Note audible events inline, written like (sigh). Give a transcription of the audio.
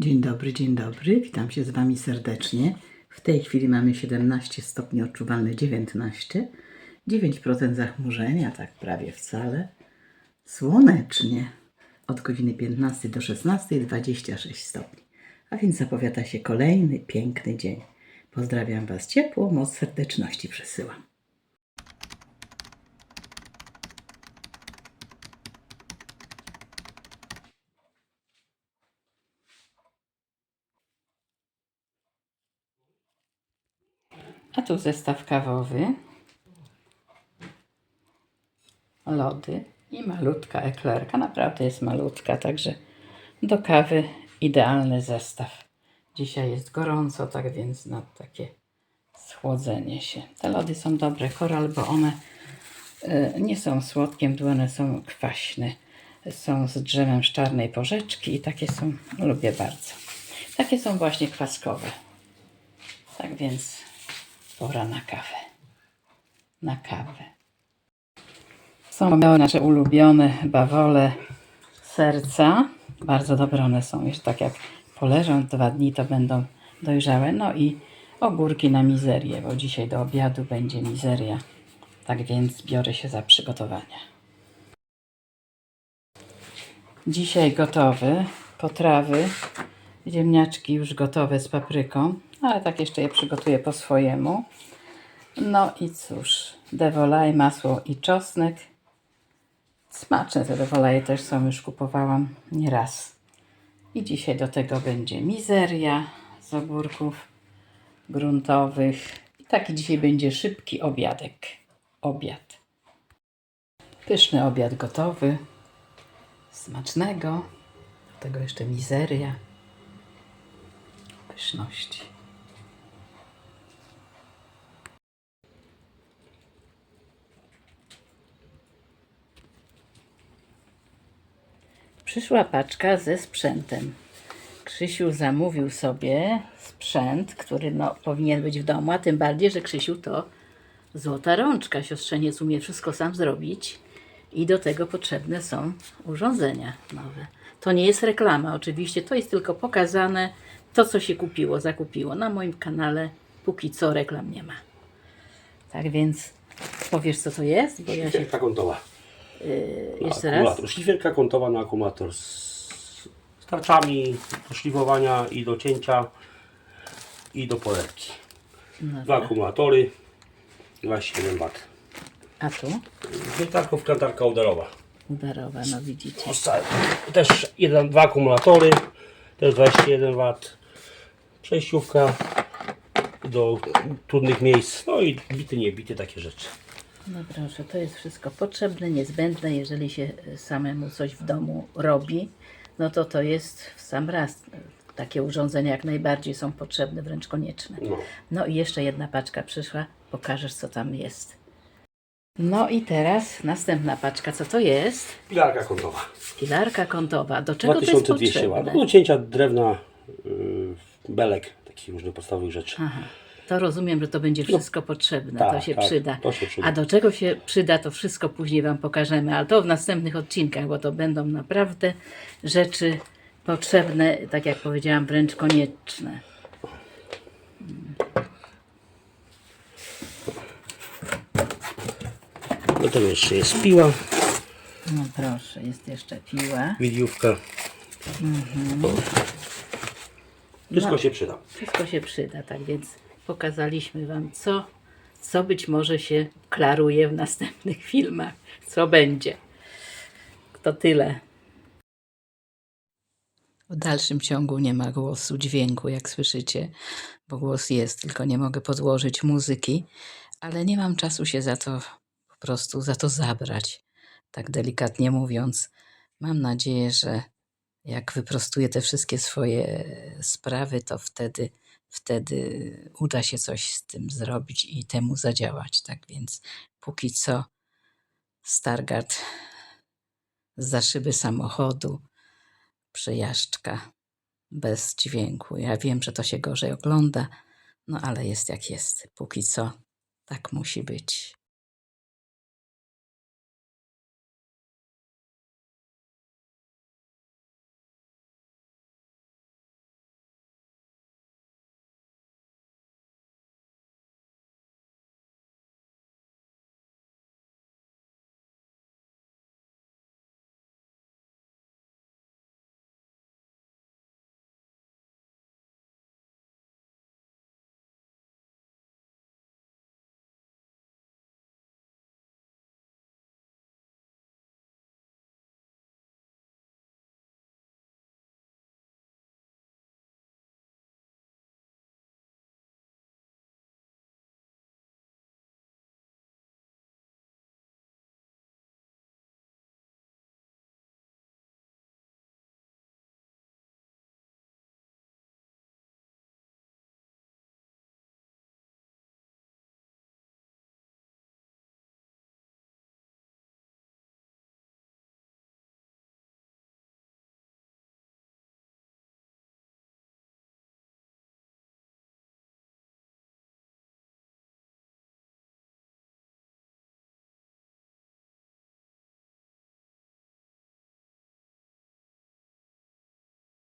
Dzień dobry, dzień dobry. Witam się z Wami serdecznie. W tej chwili mamy 17 stopni, odczuwalne 19. 9% zachmurzenia, tak prawie wcale. Słonecznie. Od godziny 15 do 16 26 stopni. A więc zapowiada się kolejny piękny dzień. Pozdrawiam Was ciepło, moc serdeczności przesyłam. A tu zestaw kawowy, lody i malutka eklerka. Naprawdę jest malutka, także do kawy idealny zestaw. Dzisiaj jest gorąco, tak więc na takie schłodzenie się. Te lody są dobre, koral, bo one e, nie są słodkie, mdłe, one są kwaśne. Są z drzewem z czarnej porzeczki i takie są, lubię bardzo. Takie są właśnie kwaskowe. Tak więc pora na kawę. Na kawę. Są nasze ulubione bawole serca. Bardzo dobre one są. Już tak jak poleżą dwa dni, to będą dojrzałe. No i ogórki na mizerię, bo dzisiaj do obiadu będzie mizeria. Tak więc biorę się za przygotowania. Dzisiaj gotowy. Potrawy. Ziemniaczki już gotowe z papryką, ale tak jeszcze je przygotuję po swojemu. No i cóż, devolaj, masło i czosnek. Smaczne te devolaje też są, już kupowałam nieraz. I dzisiaj do tego będzie mizeria z ogórków gruntowych. I taki dzisiaj będzie szybki obiadek. Obiad. Pyszny obiad gotowy. Smacznego. Do tego jeszcze mizeria. Pyszności. Przyszła paczka ze sprzętem. Krzysiu zamówił sobie sprzęt, który no, powinien być w domu, a tym bardziej, że Krzysiu to złota rączka. Siostrzeniec umie wszystko sam zrobić i do tego potrzebne są urządzenia nowe. To nie jest reklama, oczywiście, to jest tylko pokazane to, co się kupiło, zakupiło. Na moim kanale póki co reklam nie ma. Tak więc powiesz, co to jest? Bo ja się kątowa. Na jeszcze raz. akumulator. Szlifierka kątowa na akumulator z tarczami do szlifowania i do cięcia i do polewki. No, Dwa akumulatory, 27 W. a tu Wiertarką wkrętarka uderowa. udarowa, no widzicie. Też jeden, dwa akumulatory, też 21 W. Przejściówka do trudnych miejsc, no i bity, nie bity, takie rzeczy. No proszę, to jest wszystko potrzebne, niezbędne, jeżeli się e, samemu coś w domu robi, no to to jest w sam raz. Takie urządzenia jak najbardziej są potrzebne, wręcz konieczne. No. No i jeszcze jedna paczka przyszła, pokażesz co tam jest. No i teraz następna paczka, co to jest? Pilarka kątowa. Pilarka kątowa. Do czego to jest 2200 potrzebne? Do cięcia drewna, yy, belek, takich różnych podstawowych rzeczy. Aha, to rozumiem, że to będzie wszystko potrzebne, to No, tak, się tak, przyda. to się przyda. A do czego się przyda, to wszystko później Wam pokażemy, ale to w następnych odcinkach, bo to będą naprawdę rzeczy potrzebne, tak jak powiedziałam, wręcz konieczne. Do tego jeszcze jest piła, No proszę, jest jeszcze piła. widiówka. Mhm. Wszystko No. się przyda. Wszystko się przyda, tak więc pokazaliśmy Wam, co, co być może się klaruje w następnych (laughs) filmach, co będzie. To tyle. W dalszym ciągu nie ma głosu, dźwięku, jak słyszycie, bo głos jest, tylko nie mogę podłożyć muzyki, ale nie mam czasu się za to po prostu za to zabrać. Tak delikatnie mówiąc, mam nadzieję, że jak wyprostuję te wszystkie swoje sprawy, to wtedy, wtedy uda się coś z tym zrobić i temu zadziałać. Tak więc póki co Stargard za szyby samochodu, przejażdżka bez dźwięku. Ja wiem, że to się gorzej ogląda, no ale jest jak jest. Póki co tak musi być.